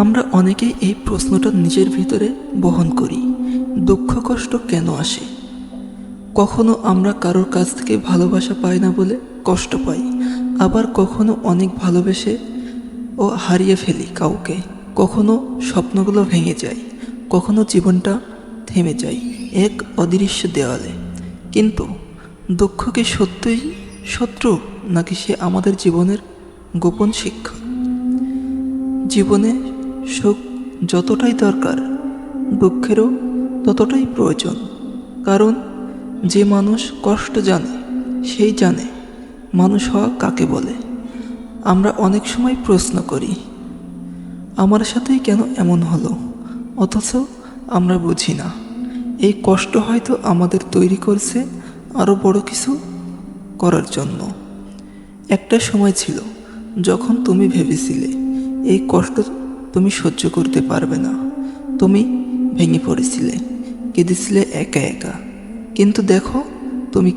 আমরা অনেকেই এই প্রশ্নটা নিজের ভিতরে বহন করি, দুঃখ কষ্ট কেন আসে? কখনো আমরা কারোর কাছ থেকে ভালোবাসা পাই না বলে কষ্ট পাই, আবার কখনো অনেক ভালোবেসে ও হারিয়ে ফেলি কাউকে। কখনো স্বপ্নগুলো ভেঙে যায়, কখনো জীবনটা থেমে যায় এক অদৃশ্য দেওয়ালে কিন্তু দুঃখ কি সত্যই শত্রু, নাকি সে আমাদের জীবনের গোপন শিক্ষা জীবনে সুখ যতটাই দরকার, দুঃখেরও ততটাই প্রয়োজন। কারণ যে মানুষ কষ্ট জানে, সেই জানে মানুষ হওয়া কাকে বলে। আমরা অনেক সময় প্রশ্ন করি, আমার সাথেই কেন এমন হলো? অথচ আমরা বুঝি না। এই কষ্ট হয়তো আমাদের তৈরি করছে আরও বড় কিছু করার জন্য। একটা সময় ছিল যখন তুমি ভেবেছিলে, এই কষ্ট তুমি সহ্য করতে পারবে না। তুমি ভেঙে পড়েছিলে, কেঁদেছিলে একা একা। কিন্তু দেখো, তুমি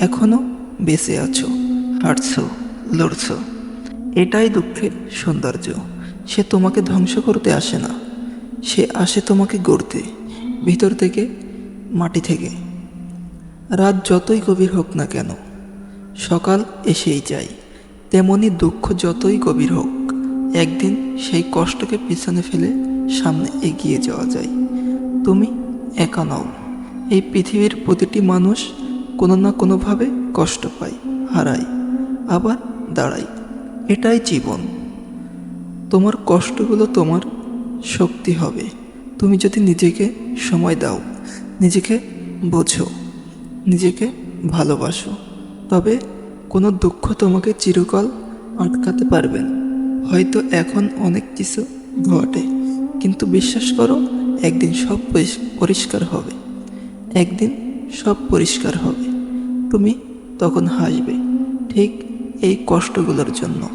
এখনও বেঁচে আছো, হাঁটছো, লড়ছো। এটাই দুঃখের সৌন্দর্য। সে তোমাকে ধ্বংস করতে আসে না। সে আসে তোমাকে গড়তে, ভিতর থেকে, মাটি থেকে। রাত যতই গভীর হোক না কেন, সকাল এসেই যায়, তেমনি দুঃখ যতই গভীর হোক একদিন সেই কষ্টকে পিছনে ফেলে সামনে এগিয়ে যাওয়া যায়। তুমি একা নও। এই পৃথিবীর প্রতিটি মানুষ কোনো না কোনোভাবে কষ্ট পায়, হারায়, আবার দাঁড়ায়। এটাই জীবন। তোমার কষ্টগুলো তোমার শক্তি হবে। তুমি যদি নিজেকে সময় দাও, নিজেকে বোঝো, নিজেকে ভালোবাসো, তবে কোনো দুঃখ তোমাকে চিরকাল আটকাতে পারবে না। হয়তো এখন অনেক কিছু ঘটে, কিন্তু বিশ্বাস করো, একদিন সব পরিষ- পরিষ্কার হবে। একদিন সব পরিষ্কার হবে। তুমি তখন হাসবে, ঠিক এই কষ্টগুলোর জন্য।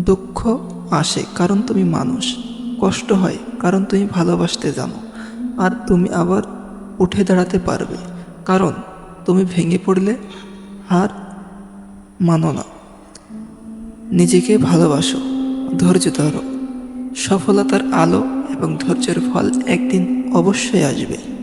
দুঃখ আসে কারণ তুমি মানুষ, কষ্ট হয় কারণ তুমি ভালোবাসতে জানো। আর তুমি আবার উঠে দাঁড়াতে পারবে, কারণ তুমি ভেঙে পড়লে হার মানো না। নিজেকে ভালোবাসো। ধৈর্য ধরো। সফলতার আলো এবং ধৈর্যের ফল একদিন অবশ্যই আসবে।